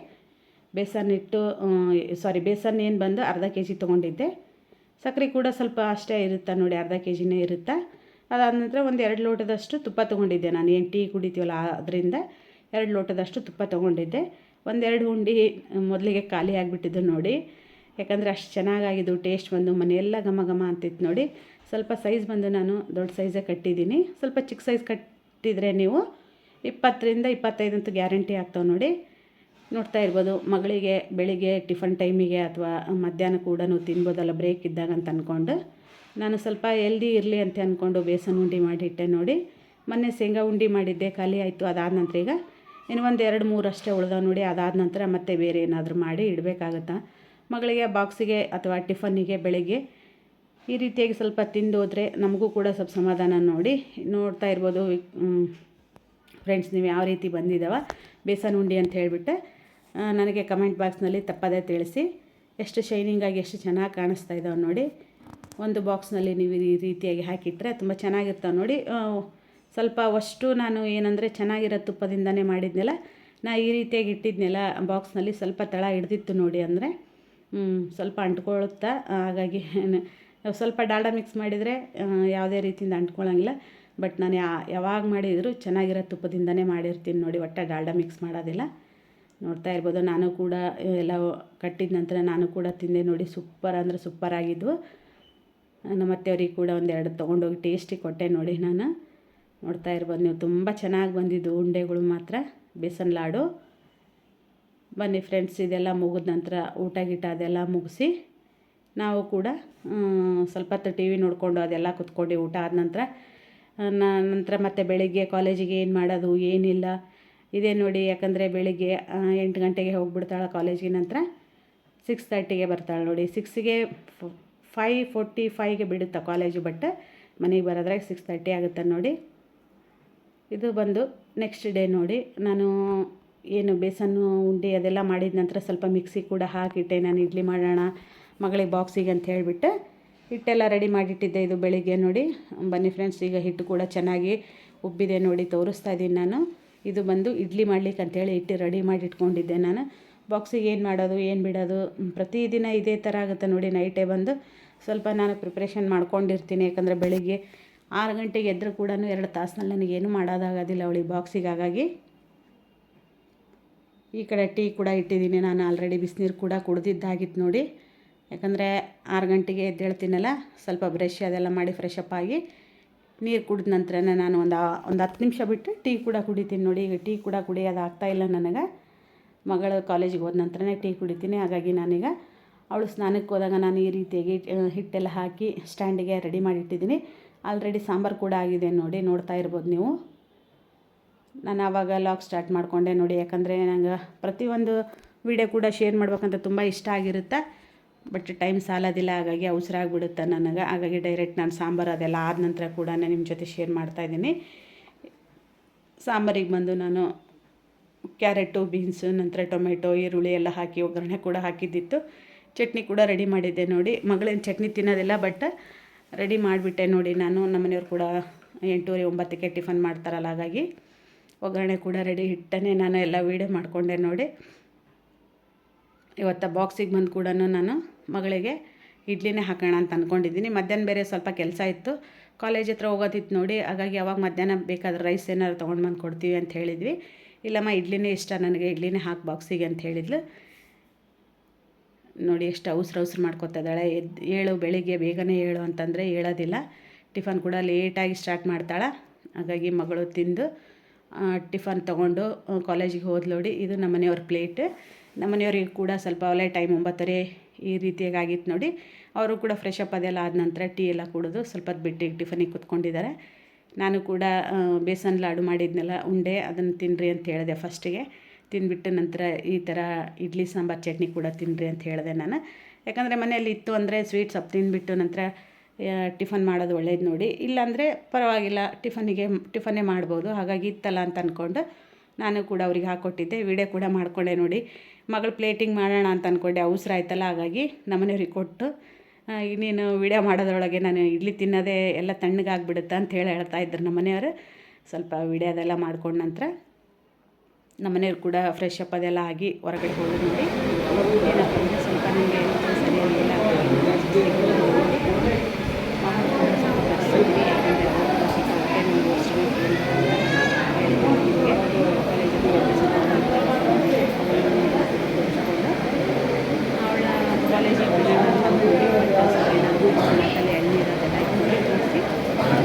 ಬೇಸನ್ ಇಟ್ಟು ಸಾರಿ ಬೇಸನ್ ಏನು ಬಂದು ಅರ್ಧ ಕೆ ಜಿ ತೊಗೊಂಡಿದ್ದೆ. ಸಕ್ಕರೆ ಕೂಡ ಸ್ವಲ್ಪ ಅಷ್ಟೇ ಇರುತ್ತೆ ನೋಡಿ, ಅರ್ಧ ಕೆ ಜಿನೇ ಇರುತ್ತೆ. ಅದಾದ ನಂತರ ಒಂದು ಎರಡು ಲೋಟದಷ್ಟು ತುಪ್ಪ ತೊಗೊಂಡಿದ್ದೆ ನಾನು. ಏನು ಟೀ ಕುಡಿತೀವಲ್ಲ ಅದರಿಂದ ಎರಡು ಲೋಟದಷ್ಟು ತುಪ್ಪ ತೊಗೊಂಡಿದ್ದೆ. ಒಂದೆರಡು ಉಂಡೆ ಮೊದಲಿಗೆ ಖಾಲಿ ಆಗಿಬಿಟ್ಟಿದ್ದು ನೋಡಿ. ಯಾಕಂದರೆ ಅಷ್ಟು ಚೆನ್ನಾಗಾಗಿದ್ದು, ಟೇಸ್ಟ್ ಬಂದು ಮನೆಯೆಲ್ಲ ಘಮ ಘಮ ಅಂತಿತ್ತು ನೋಡಿ. ಸ್ವಲ್ಪ ಸೈಜ್ ಬಂದು ನಾನು ದೊಡ್ಡ ಸೈಜೇ ಕಟ್ಟಿದ್ದೀನಿ. ಸ್ವಲ್ಪ ಚಿಕ್ಕ ಸೈಜ್ ಕಟ್ಟಿದರೆ ನೀವು ಇಪ್ಪತ್ತರಿಂದ ಇಪ್ಪತ್ತೈದಂತೂ ಗ್ಯಾರಂಟಿ ಆಗ್ತಾವೆ ನೋಡಿ. ನೋಡ್ತಾ ಇರ್ಬೋದು. ಮಗಳಿಗೆ ಬೆಳಿಗ್ಗೆ ಟಿಫನ್ ಟೈಮಿಗೆ ಅಥವಾ ಮಧ್ಯಾಹ್ನ ಕೂಡ ತಿನ್ಬೋದಲ್ಲ ಬ್ರೇಕ್ ಇದ್ದಾಗ ಅಂತ ಅಂದ್ಕೊಂಡು ನಾನು ಸ್ವಲ್ಪ ಎಲ್ದಿ ಇರಲಿ ಅಂತ ಅಂದ್ಕೊಂಡು ಬೇಸನ್ ಉಂಡೆ ಮಾಡಿಟ್ಟೆ ನೋಡಿ. ಮೊನ್ನೆ ಶೇಂಗಾ ಉಂಡೆ ಮಾಡಿದ್ದೆ, ಖಾಲಿ ಆಯಿತು, ಅದಾದ ನಂತರ ಈಗ. ಇನ್ನು ಒಂದು ಎರಡು ಮೂರು ಅಷ್ಟೇ ಉಳ್ದಾವೆ ನೋಡಿ, ಅದಾದ ನಂತರ ಮತ್ತೆ ಬೇರೆ ಏನಾದರೂ ಮಾಡಿ ಇಡಬೇಕಾಗತ್ತಾ. ಮಗಳಿಗೆ ಬಾಕ್ಸಿಗೆ ಅಥವಾ ಟಿಫನ್ನಿಗೆ ಬೆಳಿಗ್ಗೆ ಈ ರೀತಿಯಾಗಿ ಸ್ವಲ್ಪ ತಿಂದು ನಮಗೂ ಕೂಡ ಸ್ವಲ್ಪ ಸಮಾಧಾನ ನೋಡಿ. ನೋಡ್ತಾ ಇರ್ಬೋದು ಫ್ರೆಂಡ್ಸ್ ನೀವು ಯಾವ ರೀತಿ ಬಂದಿದ್ದಾವೆ ಬೇಸನ್ ಉಂಡಿ ಅಂತ ಹೇಳಿಬಿಟ್ಟು. ನನಗೆ ಕಮೆಂಟ್ ಬಾಕ್ಸ್ನಲ್ಲಿ ತಪ್ಪದೇ ತಿಳಿಸಿ. ಎಷ್ಟು ಶೈನಿಂಗಾಗಿ ಎಷ್ಟು ಚೆನ್ನಾಗಿ ಕಾಣಿಸ್ತಾ ಇದ್ದಾವೆ ನೋಡಿ. ಒಂದು ಬಾಕ್ಸ್ನಲ್ಲಿ ನೀವು ಈ ರೀತಿಯಾಗಿ ಹಾಕಿಟ್ರೆ ತುಂಬ ಚೆನ್ನಾಗಿರ್ತಾವೆ ನೋಡಿ. ಸ್ವಲ್ಪ ಅಷ್ಟು ನಾನು ಏನಂದರೆ ಚೆನ್ನಾಗಿರೋ ತುಪ್ಪದಿಂದನೇ ಮಾಡಿದ್ನಲ್ಲ, ನಾ ಈ ರೀತಿಯಾಗಿ ಇಟ್ಟಿದ್ನೆಲ್ಲ ಬಾಕ್ಸ್ನಲ್ಲಿ ಸ್ವಲ್ಪ ತಳ ಹಿಡ್ದಿತ್ತು ನೋಡಿ ಅಂದರೆ ಸ್ವಲ್ಪ ಅಂಟ್ಕೊಳ್ಳುತ್ತಾ, ಹಾಗಾಗಿ ಸ್ವಲ್ಪ ಡಾಲ್ಡಾ ಮಿಕ್ಸ್ ಮಾಡಿದರೆ ಯಾವುದೇ ರೀತಿಯಿಂದ ಅಂಟ್ಕೊಳ್ಳೋಂಗಿಲ್ಲ. ಬಟ್ ನಾನು ಯಾವಾಗ ಮಾಡಿದರೂ ಚೆನ್ನಾಗಿರೋ ತುಪ್ಪದಿಂದನೇ ಮಾಡಿರ್ತೀನಿ ನೋಡಿ, ಒಟ್ಟು ಡಾಲ್ಡಾ ಮಿಕ್ಸ್ ಮಾಡೋದಿಲ್ಲ. ನೋಡ್ತಾ ಇರ್ಬೋದು. ನಾನು ಕೂಡ ಎಲ್ಲ ಕಟ್ಟಿದ ನಂತರ ನಾನು ಕೂಡ ತಿಂದೆ ನೋಡಿ. ಸೂಪರ್ ಅಂದರೆ ಸೂಪರ್ ಆಗಿದ್ವು. ನಮ್ಮ ಅತ್ತೆಯವ್ರಿಗೆ ಕೂಡ ಒಂದೆರಡು ತೊಗೊಂಡೋಗಿ ಟೇಸ್ಟಿಗೆ ಕೊಟ್ಟೆ ನೋಡಿ ನಾನು. ನೋಡ್ತಾ ಇರ್ಬೋದು. ನೀವು ತುಂಬ ಚೆನ್ನಾಗಿ ಬಂದಿದ್ದು ಉಂಡೆಗಳು ಮಾತ್ರ. ಬೇಸನ್ ಲಾಡು. ಬನ್ನಿ ಫ್ರೆಂಡ್ಸ್ ಇದೆಲ್ಲ ಮುಗಿದ ನಂತರ ಊಟ ಗೀಟ ಅದೆಲ್ಲ ಮುಗಿಸಿ ನಾವು ಕೂಡ ಸ್ವಲ್ಪ ಹೊತ್ತು ಟಿ ವಿ ನೋಡಿಕೊಂಡು ಅದೆಲ್ಲ ಕುತ್ಕೊಂಡು ಊಟ ಆದ ನಂತರ ನಂತರ ಮತ್ತೆ ಬೆಳಿಗ್ಗೆ ಕಾಲೇಜಿಗೆ ಏನು ಮಾಡೋದು, ಏನಿಲ್ಲ. ಇದೇ ನೋಡಿ, ಯಾಕಂದರೆ ಬೆಳಿಗ್ಗೆ ಎಂಟು ಗಂಟೆಗೆ ಹೋಗಿಬಿಡ್ತಾಳೆ ಕಾಲೇಜಿಗೆ ನಂತರ ಸಿಕ್ಸ್ ತರ್ಟಿಗೆ ಬರ್ತಾಳೆ ನೋಡಿ. ಸಿಕ್ಸಿಗೆ ಫೈ ಫೋರ್ಟಿ ಫೈಗೆ ಬಿಡುತ್ತೆ ಕಾಲೇಜು ಬಟ್ ಮನೆಗೆ ಬರೋದ್ರಾಗ ಸಿಕ್ಸ್ ತರ್ಟಿ ಆಗುತ್ತೆ ನೋಡಿ. ಇದು ಬಂದು ನೆಕ್ಸ್ಟ್ ಡೇ ನೋಡಿ. ನಾನು ಏನು ಬೇಸನ್ನು, ಉಂಡೆ ಅದೆಲ್ಲ ಮಾಡಿದ ನಂತರ ಸ್ವಲ್ಪ ಮಿಕ್ಸಿ ಕೂಡ ಹಾಕಿಟ್ಟೆ. ನಾನು ಇಡ್ಲಿ ಮಾಡೋಣ, ಮಗಳಿಗೆ ಬಾಕ್ಸಿಗೆ ಅಂತ ಹೇಳಿಬಿಟ್ಟು ಹಿಟ್ಟೆಲ್ಲ ರೆಡಿ ಮಾಡಿಟ್ಟಿದ್ದೆ ಇದು ಬೆಳಿಗ್ಗೆ ನೋಡಿ. ಬನ್ನಿ ಫ್ರೆಂಡ್ಸ್ ಈಗ ಹಿಟ್ಟು ಕೂಡ ಚೆನ್ನಾಗಿ ಉಬ್ಬಿದೆ ನೋಡಿ, ತೋರಿಸ್ತಾ ಇದ್ದೀನಿ ನಾನು. ಇದು ಬಂದು ಇಡ್ಲಿ ಮಾಡ್ಲಿಕ್ಕೆ ಅಂತೇಳಿ ಇಟ್ಟು ರೆಡಿ ಮಾಡಿ ಇಟ್ಕೊಂಡಿದ್ದೆ ನಾನು. ಬಾಕ್ಸಿಗೆ ಏನು ಮಾಡೋದು, ಏನು ಬಿಡೋದು ಪ್ರತಿದಿನ ಇದೇ ಥರ ಆಗುತ್ತೆ ನೋಡಿ ನೈಟೇ ಬಂದು. ಸ್ವಲ್ಪ ನಾನು ಪ್ರಿಪ್ರೇಷನ್ ಮಾಡ್ಕೊಂಡಿರ್ತೀನಿ, ಯಾಕಂದರೆ ಬೆಳಿಗ್ಗೆ ಆರು ಗಂಟೆಗೆ ಎದ್ರೂ ಕೂಡ ಎರಡು ತಾಸಿನಲ್ಲಿ ನನಗೇನು ಮಾಡೋದಾಗೋದಿಲ್ಲ ಅವಳಿಗೆ ಬಾಕ್ಸಿಗೆ ಹಾಗಾಗಿ ಈ ಕಡೆ ಟೀ ಕೂಡ ಇಟ್ಟಿದ್ದೀನಿ ನಾನು ಆಲ್ರೆಡಿ ಬಿಸಿನೀರು ಕೂಡ ಕುಡ್ದಿದ್ದಾಗಿತ್ತು ನೋಡಿ. ಯಾಕಂದರೆ ಆರು ಗಂಟೆಗೆ ಎದ್ದೇಳ್ತೀನಲ್ಲ, ಸ್ವಲ್ಪ ಬ್ರಷ್ ಅದೆಲ್ಲ ಮಾಡಿ ಫ್ರೆಶ್ ಅಪ್ ಆಗಿ ನೀರು ಕುಡಿದ ನಂತರನೇ ನಾನು ಒಂದು ಒಂದು ಹತ್ತು ನಿಮಿಷ ಬಿಟ್ಟು ಟೀ ಕೂಡ ಕುಡಿತೀನಿ ನೋಡಿ. ಈಗ ಟೀ ಕೂಡ ಕುಡಿಯೋದು ಆಗ್ತಾಯಿಲ್ಲ ನನಗೆ. ಮಗಳು ಕಾಲೇಜಿಗೆ ಹೋದ ನಂತರನೇ ಟೀ ಕುಡಿತೀನಿ. ಹಾಗಾಗಿ ನಾನೀಗ ಅವಳು ಸ್ನಾನಕ್ಕೆ ಹೋದಾಗ ನಾನು ಈ ರೀತಿಯಾಗಿ ಹಿಟ್ಟೆಲ್ಲ ಹಾಕಿ ಸ್ಟ್ಯಾಂಡಿಗೆ ರೆಡಿ ಮಾಡಿಟ್ಟಿದ್ದೀನಿ. ಆಲ್ರೆಡಿ ಸಾಂಬಾರು ಕೂಡ ಆಗಿದೆ ನೋಡಿ, ನೋಡ್ತಾ ಇರ್ಬೋದು ನೀವು. ನಾನು ಆವಾಗ ಲಾಗ್ ಸ್ಟಾರ್ಟ್ ಮಾಡಿಕೊಂಡೆ ನೋಡಿ. ಯಾಕಂದರೆ ನಂಗೆ ಪ್ರತಿಯೊಂದು ವಿಡಿಯೋ ಕೂಡ ಶೇರ್ ಮಾಡ್ಬೇಕಂತ ತುಂಬ ಇಷ್ಟ ಆಗಿರುತ್ತೆ. ಬಟ್ ಟೈಮ್ ಸಾಲೋದಿಲ್ಲ, ಹಾಗಾಗಿ ಅವಸರ ಆಗಿಬಿಡುತ್ತೆ ನನಗೆ. ಹಾಗಾಗಿ ಡೈರೆಕ್ಟ್ ನಾನು ಸಾಂಬಾರು ಅದೆಲ್ಲ ಆದ ನಂತರ ಕೂಡ ನಿಮ್ಮ ಜೊತೆ ಶೇರ್ ಮಾಡ್ತಾಯಿದ್ದೀನಿ ಸಾಂಬಾರಿಗೆ ಬಂದು ನಾನು ಕ್ಯಾರೆಟು ಬೀನ್ಸು ನಂತರ ಟೊಮೆಟೊ ಈರುಳ್ಳಿ ಎಲ್ಲ ಹಾಕಿ ಒಗ್ಗರಣೆ ಕೂಡ ಹಾಕಿದ್ದಿತ್ತು. ಚಟ್ನಿ ಕೂಡ ರೆಡಿ ಮಾಡಿದ್ದೆ ನೋಡಿ. ಮಗಳೇನು ಚಟ್ನಿ ತಿನ್ನೋದಿಲ್ಲ ಬಟ್ ರೆಡಿ ಮಾಡಿಬಿಟ್ಟೆ ನೋಡಿ ನಾನು. ನಮ್ಮನೆಯವ್ರು ಕೂಡ ಎಂಟೂವರೆ ಒಂಬತ್ತಕ್ಕೆ ಟಿಫನ್ ಮಾಡ್ತಾರಲ್ಲ, ಹಾಗಾಗಿ ಒಗ್ಗರಣೆ ಕೂಡ ರೆಡಿ ಇಟ್ಟನೇ ನಾನು ಎಲ್ಲ ವೀಡಿಯೋ ಮಾಡಿಕೊಂಡೆ ನೋಡಿ. ಇವತ್ತು ಬಾಕ್ಸಿಗೆ ಬಂದು ಕೂಡ ನಾನು ಮಗಳಿಗೆ ಇಡ್ಲಿನೇ ಹಾಕೋಣ ಅಂತ ಅಂದ್ಕೊಂಡಿದ್ದೀನಿ ಮಧ್ಯಾಹ್ನ ಬೇರೆ ಸ್ವಲ್ಪ ಕೆಲಸ ಇತ್ತು. ಕಾಲೇಜ್ ಹತ್ರ ಹೋಗೋದಿತ್ತು ನೋಡಿ. ಹಾಗಾಗಿ ಅವಾಗ ಮಧ್ಯಾಹ್ನ ಬೇಕಾದ್ರೆ ರೈಸ್ ಏನಾದ್ರು ತೊಗೊಂಡು ಬಂದು ಕೊಡ್ತೀವಿ ಅಂತ ಹೇಳಿದ್ವಿ. ಇಲ್ಲಮ್ಮ, ಇಡ್ಲಿನೇ ಇಷ್ಟ ನನಗೆ. ಇಡ್ಲಿನೇ ಹಾಕಿ ಬಾಕ್ಸಿಗೆ ಅಂತ ಹೇಳಿದ್ಲು. ನೋಡಿ ಎಷ್ಟು ಅವಸ್ರ ಅವಸ್ರ ಮಾಡ್ಕೊತಾ ಇದ್ದಾಳೆ. ಎದ್ದು ಏಳು ಬೆಳಿಗ್ಗೆ ಬೇಗನೆ ಏಳು ಅಂತಂದರೆ ಹೇಳೋದಿಲ್ಲ. ಟಿಫನ್ ಕೂಡ ಲೇಟಾಗಿ ಸ್ಟಾರ್ಟ್ ಮಾಡ್ತಾಳೆ. ಹಾಗಾಗಿ ಮಗಳು ತಿಂದು ಟಿಫನ್ ತೊಗೊಂಡು ಕಾಲೇಜಿಗೆ ಹೋದ್ಲು ನೋಡಿ. ಇದು ನಮ್ಮ ಮನೆಯವ್ರ ಪ್ಲೇಟ್ ನಮ್ಮ ಮನೆಯವ್ರಿಗೆ ಕೂಡ ಸ್ವಲ್ಪ ಒಳ್ಳೆ ಟೈಮ್ ಒಂಬತ್ತರೆ ಈ ರೀತಿಯಾಗಿ ಆಗಿತ್ತು ನೋಡಿ. ಅವರು ಕೂಡ ಫ್ರೆಶ್ ಅಪ್ ಅದೆಲ್ಲ ಆದ ನಂತರ ಟೀ ಎಲ್ಲ ಕುಡಿದು ಸ್ವಲ್ಪ ಹೊತ್ತು ಬಿಟ್ಟು ಟಿಫನಿಗೆ ಕುತ್ಕೊಂಡಿದ್ದಾರೆ. ನಾನು ಕೂಡ ಬೇಸನ್ ಲಾಡು ಮಾಡಿದ್ನೆಲ್ಲ, ಉಂಡೆ ಅದನ್ನು ತಿನ್ನಿರಿ ಅಂತ ಹೇಳಿದೆ ಫಸ್ಟಿಗೆ ತಿಂದ್ಬಿಟ್ಟು ನಂತರ ಈ ಥರ ಇಡ್ಲಿ ಸಾಂಬಾರು ಚಟ್ನಿ ಕೂಡ ತಿನ್ನಿರಿ ಅಂತ ಹೇಳಿದೆ ನಾನು. ಯಾಕಂದರೆ ಮನೆಯಲ್ಲಿ ಇತ್ತು ಅಂದರೆ ಸ್ವೀಟ್ಸ್ ಅಪ್ ತಿಂದುಬಿಟ್ಟು ನಂತರ ಟಿಫನ್ ಮಾಡೋದು ಒಳ್ಳೇದು ನೋಡಿ. ಇಲ್ಲಾಂದರೆ ಪರವಾಗಿಲ್ಲ ಟಿಫನಿಗೆ ಟಿಫನ್ನೇ ಮಾಡ್ಬೋದು. ಹಾಗಾಗಿ ಇತ್ತಲ್ಲ ಅಂತ ಅಂದ್ಕೊಂಡು ನಾನು ಕೂಡ ಅವ್ರಿಗೆ ಹಾಕ್ಕೊಟ್ಟಿದ್ದೆ ವಿಡಿಯೋ ಕೂಡ ಮಾಡಿಕೊಂಡೆ ನೋಡಿ. ಮಗಳು ಪ್ಲೇಟಿಂಗ್ ಮಾಡೋಣ ಅಂತ ಅಂದ್ಕೊಂಡೆ ಅವಸರ ಆಯ್ತಲ್ಲ, ಹಾಗಾಗಿ ನಮ್ಮನೆಯವ್ರಿಗೆ ಕೊಟ್ಟು ಇನ್ನೇನು ವಿಡಿಯೋ ಮಾಡೋದ್ರೊಳಗೆ ನಾನು ಇಡ್ಲಿ ತಿನ್ನೋದೇ ಎಲ್ಲ ತಣ್ಣಗಾಗ್ಬಿಡುತ್ತೆ ಅಂತ ಹೇಳಿ ಹೇಳ್ತಾ ಇದ್ರು ನಮ್ಮ ಮನೆಯವರು ಸ್ವಲ್ಪ ವಿಡಿಯೋದೆಲ್ಲ ಮಾಡ್ಕೊಂಡ ನಂತರ ನಮ್ಮ ಮನೆಯವ್ರು ಕೂಡ ಫ್ರೆಶ್ ಅಪ್ ಅದೆಲ್ಲ ಆಗಿ ಹೊರಗಡೆ ಹೋಗಿ ನೋಡಿ ಏನಪ್ಪ ಅಂದರೆ ಸ್ವಲ್ಪ ನನಗೆ ಸರಿಯಾಗಿಲ್ಲ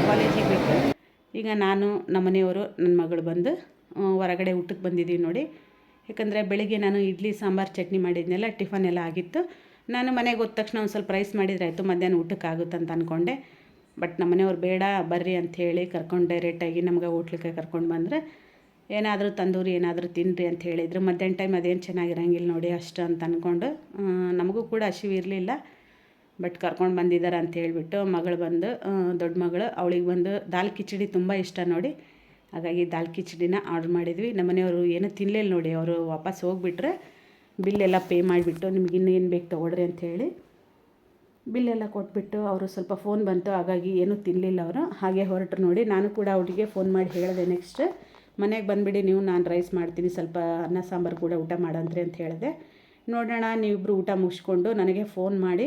ಕಾಲೇಜಿಗೆ ಬಿಟ್ಟು ಈಗ ನಾನು ನಮ್ಮನೆಯವರು ನನ್ನ ಮಗಳು ಬಂದು ಹೊರಗಡೆ ಊಟಕ್ಕೆ ಬಂದಿದ್ದೀವಿ ನೋಡಿ. ಯಾಕಂದರೆ ಬೆಳಿಗ್ಗೆ ನಾನು ಇಡ್ಲಿ, ಸಾಂಬಾರು, ಚಟ್ನಿ ಮಾಡಿದ್ನೆಲ್ಲ, ಟಿಫನ್ ಎಲ್ಲ ಆಗಿತ್ತು. ನಾನು ಮನೆಗೆ ಹೋದ ತಕ್ಷಣ ಒಂದು ಸ್ವಲ್ಪ ರೈಸ್ ಮಾಡಿದರೆ ಆಯಿತು, ಮಧ್ಯಾಹ್ನ ಊಟಕ್ಕೆ ಆಗುತ್ತೆ ಅಂತ ಅಂದ್ಕೊಂಡೆ ಬಟ್ ನಮ್ಮ ಮನೆಯವ್ರು, ಬೇಡ, ಬರ್ರಿ ಅಂಥೇಳಿ ಕರ್ಕೊಂಡು ಡೈರೆಕ್ಟಾಗಿ ನಮಗೆ ಹೋಟ್ಲಿಗೆ ಕರ್ಕೊಂಡು ಬಂದರೆ, ಏನಾದರೂ ತಂದೂರಿ, ಏನಾದರೂ ತಿನ್ನಿರಿ ಅಂತ ಹೇಳಿದರು. ಮಧ್ಯಾಹ್ನ ಟೈಮ್ ಅದೇನು ಚೆನ್ನಾಗಿರಂಗಿಲ್ಲ ನೋಡಿ ಅಷ್ಟು ಅಂತ ಅಂದ್ಕೊಂಡು ನಮಗೂ ಕೂಡ ಹಸಿವು ಇರಲಿಲ್ಲ. ಬಟ್ ಕರ್ಕೊಂಡು ಬಂದಿದ್ದಾರೆ ಅಂತ ಹೇಳಿಬಿಟ್ಟು ಮಗಳು ಬಂದು ದೊಡ್ಡ ಮಗಳು, ಅವಳಿಗೆ ಬಂದು ದಾಲ್ ಕಿಚಡಿ ತುಂಬ ಇಷ್ಟ ನೋಡಿ. ಹಾಗಾಗಿ ದಾಲ್ ಕಿಚಡಿನ ಆರ್ಡ್ರ್ ಮಾಡಿದ್ವಿ. ನಮ್ಮ ಮನೆಯವರು ಏನೂ ತಿನ್ನಲಿಲ್ಲ ನೋಡಿ, ಅವರು ವಾಪಸ್ ಹೋಗ್ಬಿಟ್ರೆ ಬಿಲ್ಲೆಲ್ಲ ಪೇ ಮಾಡಿಬಿಟ್ಟು ನಿಮ್ಗೆ ಇನ್ನೂ ಏನು ಬೇಕು ತೊಗೊಳ್ರಿ ಅಂತ ಹೇಳಿ ಬಿಲ್ಲೆಲ್ಲ ಕೊಟ್ಬಿಟ್ಟು ಅವರು ಸ್ವಲ್ಪ ಫೋನ್ ಬಂತು. ಹಾಗಾಗಿ ಏನೂ ತಿನ್ನಲಿಲ್ಲ ಅವರು. ಹಾಗೆ ಹೊರಟರು ನೋಡಿ. ನಾನು ಕೂಡ ಅವರಿಗೆ ಫೋನ್ ಮಾಡಿ ಹೇಳಿದೆ ನೆಕ್ಸ್ಟ್, ಮನೆಗೆ ಬಂದುಬಿಡಿ ನೀವು, ನಾನು ರೈಸ್ ಮಾಡ್ತೀನಿ, ಸ್ವಲ್ಪ ಅನ್ನ ಸಾಂಬಾರು ಕೂಡ ಊಟ ಮಾಡಂತ್ರಿ ಅಂತ ಹೇಳಿದೆ. ನೋಡೋಣ ನೀವಿಬ್ಬರು ಊಟ ಮುಗಿಸ್ಕೊಂಡು ನನಗೆ ಫೋನ್ ಮಾಡಿ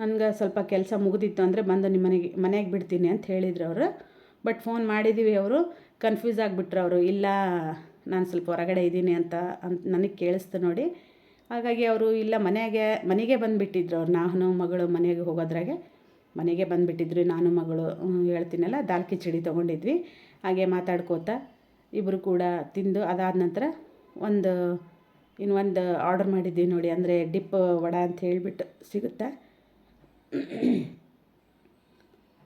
ನನಗೆ ಸ್ವಲ್ಪ ಕೆಲಸ ಮುಗಿದಿತ್ತು ಅಂದರೆ ಬಂದು ನಿಮ್ಮ ಮನೆಗೆ ಮನೆಗೆ ಬಿಡ್ತೀನಿ ಅಂತ ಹೇಳಿದ್ರು ಅವರು. ಬಟ್ ಫೋನ್ ಮಾಡಿದ್ದೀವಿ ಅವರು. ಕನ್ಫ್ಯೂಸ್ ಆಗಿಬಿಟ್ರು ಅವರು. ಇಲ್ಲ, ನಾನು ಸ್ವಲ್ಪ ಹೊರಗಡೆ ಇದ್ದೀನಿ ಅಂತ ಅಂತ ನನಗೆ ಕೇಳಿಸ್ತು ನೋಡಿ. ಹಾಗಾಗಿ ಅವರು ಇಲ್ಲ, ಮನೆಗೆ ಮನೆಗೆ ಬಂದುಬಿಟ್ಟಿದ್ರು ಅವ್ರು. ನಾನು, ಮಗಳು ಮನೆಗೆ ಹೋಗೋದ್ರಾಗೆ ಮನೆಗೆ ಬಂದುಬಿಟ್ಟಿದ್ರು. ನಾನು, ಮಗಳು ಹೇಳ್ತೀನಲ್ಲ, ದಾಲ್ ಕಿಚಡಿ ತೊಗೊಂಡಿದ್ವಿ. ಹಾಗೆ ಮಾತಾಡ್ಕೋತಾ ಇಬ್ಬರು ಕೂಡ ತಿಂದು ಅದಾದ ನಂತರ ಒಂದು, ಇನ್ನೊಂದು ಆರ್ಡರ್ ಮಾಡಿದ್ವಿ ನೋಡಿ. ಅಂದರೆ ಡಿಪ್ ವಡ ಅಂತ ಹೇಳಿಬಿಟ್ಟು ಸಿಗುತ್ತೆ?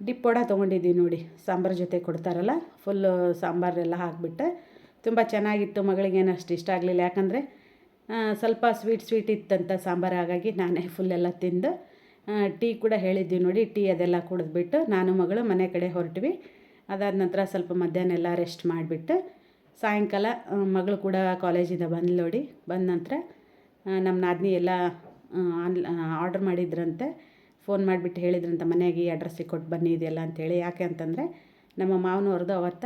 ಡಿಪ್ ತೊಗೊಂಡಿದ್ದೀವಿ ನೋಡಿ, ಸಾಂಬಾರು ಜೊತೆ ಕೊಡ್ತಾರಲ್ಲ ಫುಲ್ಲು ಸಾಂಬಾರೆಲ್ಲ ಹಾಕಿಬಿಟ್ಟು. ತುಂಬ ಚೆನ್ನಾಗಿತ್ತು ಮಗಳಿಗೇನು ಅಷ್ಟು ಇಷ್ಟ ಆಗಲಿಲ್ಲ. ಯಾಕಂದರೆ ಸ್ವಲ್ಪ ಸ್ವೀಟ್ ಸ್ವೀಟ್ ಇತ್ತಂತ ಸಾಂಬಾರು, ಹಾಗಾಗಿ ನಾನೇ ಫುಲ್ಲೆಲ್ಲ ತಿಂದು ಟೀ ಕೂಡ ಹೇಳಿದ್ವಿ ನೋಡಿ, ಟೀ ಅದೆಲ್ಲ ಕುಡಿದ್ಬಿಟ್ಟು ನಾನು ಮಗಳು ಮನೆ ಕಡೆ ಹೊರಟ್ವಿ. ಅದಾದ ನಂತರ ಸ್ವಲ್ಪ ಮಧ್ಯಾಹ್ನ ಎಲ್ಲ ರೆಸ್ಟ್ ಮಾಡಿಬಿಟ್ಟು, ಸಾಯಂಕಾಲ ಮಗಳು ಕೂಡ ಕಾಲೇಜಿಂದ ಬಂದು ನೋಡಿ, ಬಂದ ನಂತರ ನಮ್ಮ ನಾದಿನಿ ಎಲ್ಲ ಆನ್ ಆರ್ಡ್ರ್ ಮಾಡಿದ್ರಂತೆ. ಫೋನ್ ಮಾಡಿಬಿಟ್ಟು ಹೇಳಿದ್ರಂತ ಮನೆಗೆ, ಈ ಅಡ್ರೆಸ್ಸಿಗೆ ಕೊಟ್ಟು ಬನ್ನಿ ಇದೆಯಲ್ಲ ಅಂತೇಳಿ. ಯಾಕೆ ಅಂತಂದರೆ ನಮ್ಮ ಮಾವನವ್ರದ್ದು ಅವತ್ತ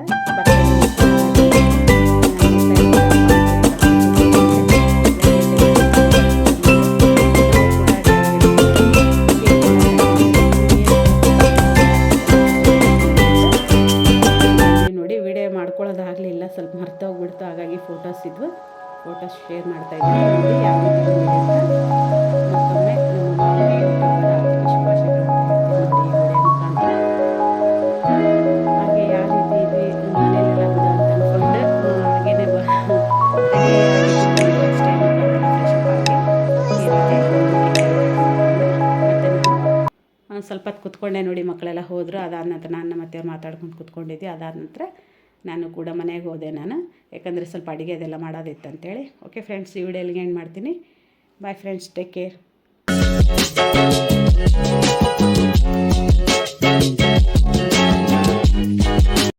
ನೋಡಿ, ವಿಡಿಯೋ ಮಾಡ್ಕೊಳ್ಳೋದಾಗಲಿಲ್ಲ, ಸ್ವಲ್ಪ ಮರ್ತೋಗ್ಬಿಡ್ತು. ಹಾಗಾಗಿ ಫೋಟೋಸ್ ಇದ್ವು. ಫೋಟೋಸ್ ಶೇರ್ ಮಾಡ್ತಾ ಇದ್ದೀನಿ ಕುತ್ಕೊಂಡೆ ನೋಡಿ ಮಕ್ಕಳೆಲ್ಲ ಹೋದರು, ಅದಾದ ನಂತರ ನಾನು ಮತ್ತೆ ಮಾತಾಡ್ಕೊಂಡು ಕೂತ್ಕೊಂಡಿದ್ದೆ ಅದಾದ ನಂತರ ನಾನು ಕೂಡ ಮನೆಗೆ ಹೋದೆ ನಾನು. ಯಾಕಂದರೆ ಸ್ವಲ್ಪ ಅಡುಗೆ ಅದೆಲ್ಲ ಮಾಡೋದಿತ್ತು ಅಂತೇಳಿ. ಓಕೆ ಫ್ರೆಂಡ್ಸ್ ಈ ಎಲ್ಲಿಗೆ ಏನು ಮಾಡ್ತೀನಿ. Bye friends take care